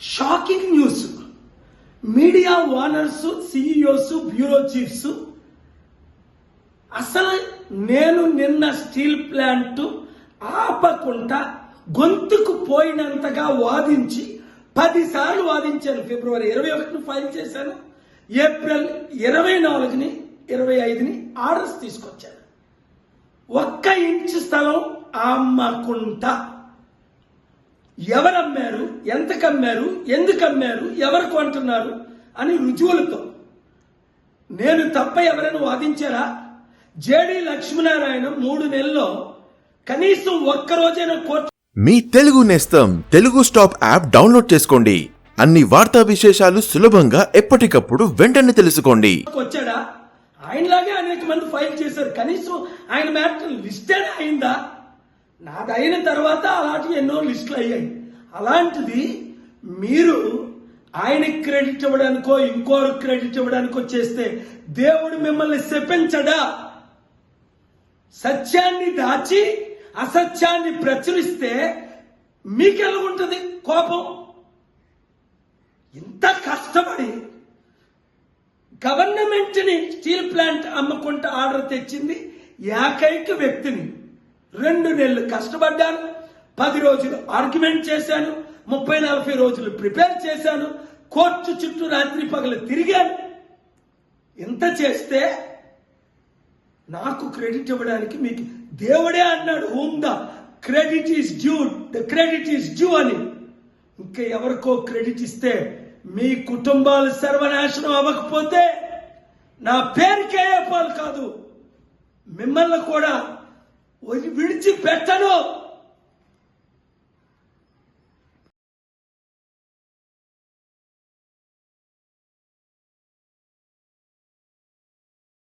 Shocking news. Media owners CEOs bureau chiefs అసలు నేను నిన్న స్టీల్ ప్లాంట్ ఆపకుండా గొంతుకు పోయినంతగా వాదించి పదిసార్లు వాదించాను. ఫిబ్రవరి ఇరవై ఒకటిని ఫైల్ చేశాను. ఏప్రిల్ ఇరవై నాలుగుని ఇరవై ఐదుని ఆర్డర్స్ తీసుకొచ్చాను. ఒక్క ఇంచు స్థలం అమ్మకుంటా ఎవరు అమ్మారు ఎంతకు అమ్మారు ఎందుకు అమ్మారు ఎవరు కొంటున్నారు అని రుజువులతో. నేను తప్ప ఎవరైనా వాదించారా? జేడి లక్ష్మీనారాయణ మూడు నెలల్లో కనీసం ఒక్క రోజైనా కోర్టు మీ తెలుగు నేస్తం తెలుగు స్టాప్ యాప్ డౌన్లోడ్ చేసుకోండి. అన్ని వార్తా విశేషాలు సులభంగా ఎప్పటికప్పుడు వెంటనే తెలుసుకోండి. వచ్చాడా? ఆయనలాగే అనేక మంది ఫైల్ చేశారు. కనీసం ఆయన మ్యాటర్ లిస్టెడ్ అయిందా? అదైన అయిన తర్వాత అలాంటి ఎన్నో లిస్టులు అయ్యాయి. అలాంటిది మీరు ఆయనకి క్రెడిట్ ఇవ్వడానికో ఇంకోరు క్రెడిట్ ఇవ్వడానికో చేస్తే దేవుడు మిమ్మల్ని శపించడా? సత్యాన్ని దాచి అసత్యాన్ని ప్రచురిస్తే మీకెలా ఉంటుంది కోపం? ఇంత కష్టపడి గవర్నమెంట్ని స్టీల్ ప్లాంట్ అమ్మకుంటా ఆర్డర్ తెచ్చింది ఏకైక వ్యక్తిని. రెండు నెలలు కష్టపడ్డాను పది రోజులు ఆర్గ్యుమెంట్ చేశాను ముప్పై నలభై రోజులు ప్రిపేర్ చేశాను కోర్టు చుట్టూ రాత్రి పగలు తిరిగాను. ఇంత చేస్తే నాకు క్రెడిట్ ఇవ్వడానికి మీకు దేవుడే అన్నాడు whom the credit is due the credit is due అని. ఇంకా ఎవరికో క్రెడిట్ ఇస్తే మీ కుటుంబాలు సర్వనాశనం అవ్వకపోతే నా పేరుకే పాలు కాదు. మిమ్మల్ని కూడా విడిచిపెట్టను.